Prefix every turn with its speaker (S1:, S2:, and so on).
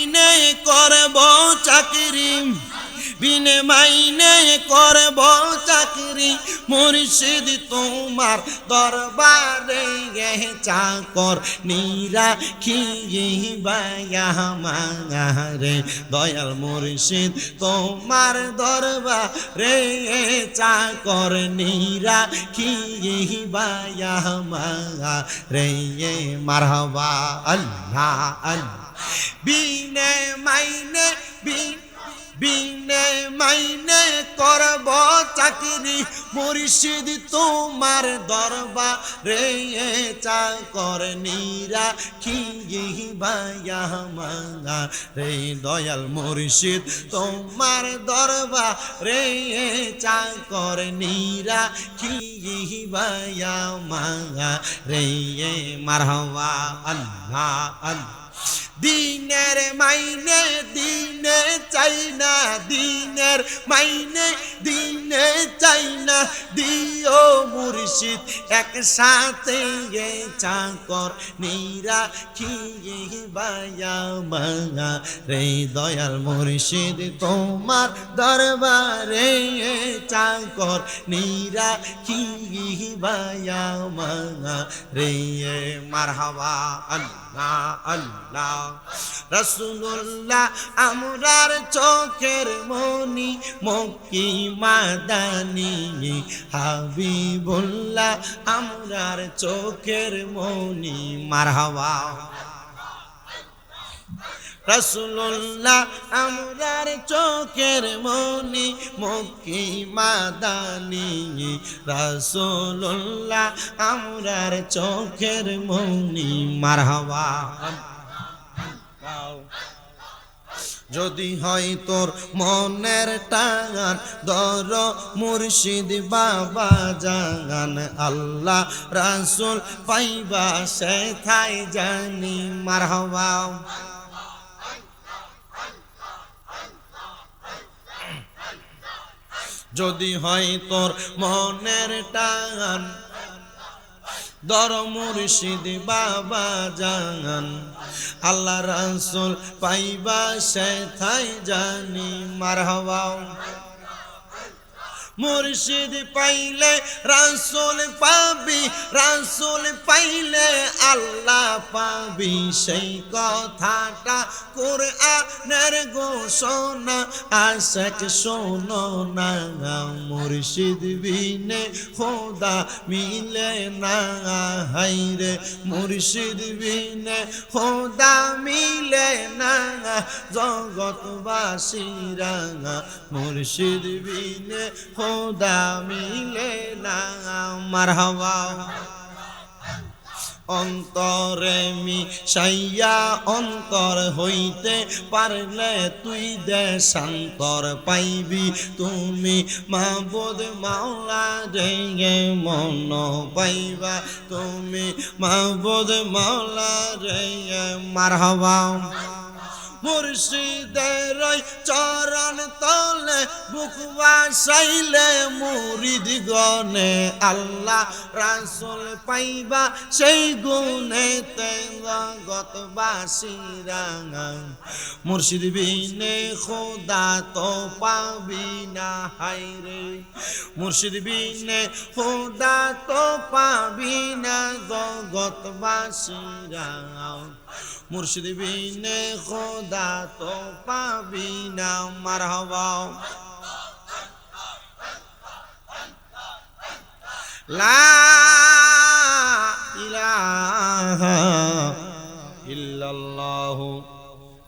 S1: মাইনে করব চাকরি, বিনে মাইনে করব চাকরি। মুর্শিদ তোমার দরবারে চাকর নিরা মারে দয়াল মুর্শিদ তোমার দরবারে চাকর নিরা রে মারহাবা, আল্লাহ আল্লাহ। বিনে মাইনে বিন মাইনে করব চাকরি। মুর্শিদ তোমার দরবা রে চাকর নিরা মাঙ্গা রে দয়াল মুর্শিদ তোমার দরবা রে চাকর নিরা মাঙ্গা রে মারহাবা আল্লাহ আল্লাহ। দিনের মাইনে, দিনে চাই না, দিনের মাইনে, দিনে চাই না। দিও মুর্শিদ, একসাথে গে চাকর নিরা বায়া মাঙা রে দয়াল মুর্শিদ, তোমার দরবারে চাকর নিরা বায়া মাঙা রে মারহাবা, আল্লাহ আল্লাহ। রসুল্লাহ আমরার চোখের মনি মক্কি মাদানি, হাবিবুল্লাহ, আমরার চোখের মনি, মারহাবা। রসুল্লাহ আমরার চোখের মনি মক্কি মাদানি রসুল্লাহ আমরার চোখের মনি, মারহাবা। যদি হয় তোর মনের টাঙান দর মুর্শিদ বাবা জাগান আল্লাহ রাসুল পাইবা সে থাই জানি, মারহাবা। যদি হয় তোর মনের টান দর মুর্শিদ বাবা জান আল্লাহ রাসুল পাইবা সে থাই জানি। মারহাবা। মুর্শিদ পাইলে রাসুল পাবি, রাসুল পাইলে আল্লাহ পাবি। সেই কথাটা কোরআনের ঘোষণা, আশেক শোনো না, মুর্শিদ বিনে খোদা মিলে না। হাইরে মুর্শিদ বিনে খোদা মিলে না। জগৎবাসীরা মুর্শিদ বিনে খোদা মিলে না মারহাবা। অন্তরে মি সাইয়া অন্তর হইতে পারলে তুই দেশান্তর পাইবি। তুমি মাবুদ মাওলা রে মন পাইবা। তুমি মাবুদ মাওলা রে মারহাবা। মুর্শিদের চরণ তলে বুক বাসাইলে মুরিদ গনে আল্লাহ রাসুল পাইবা সেই গুণে জগত বাসিরা মুর্শিদ বিনে খোদা তো পাবি না হাইরে মুর্শিদ বিনে খোদা তো পাবি না জগত বাসিরা মুর্শিদ বিনে খোদা তো পাবি না, মারহাবা। লা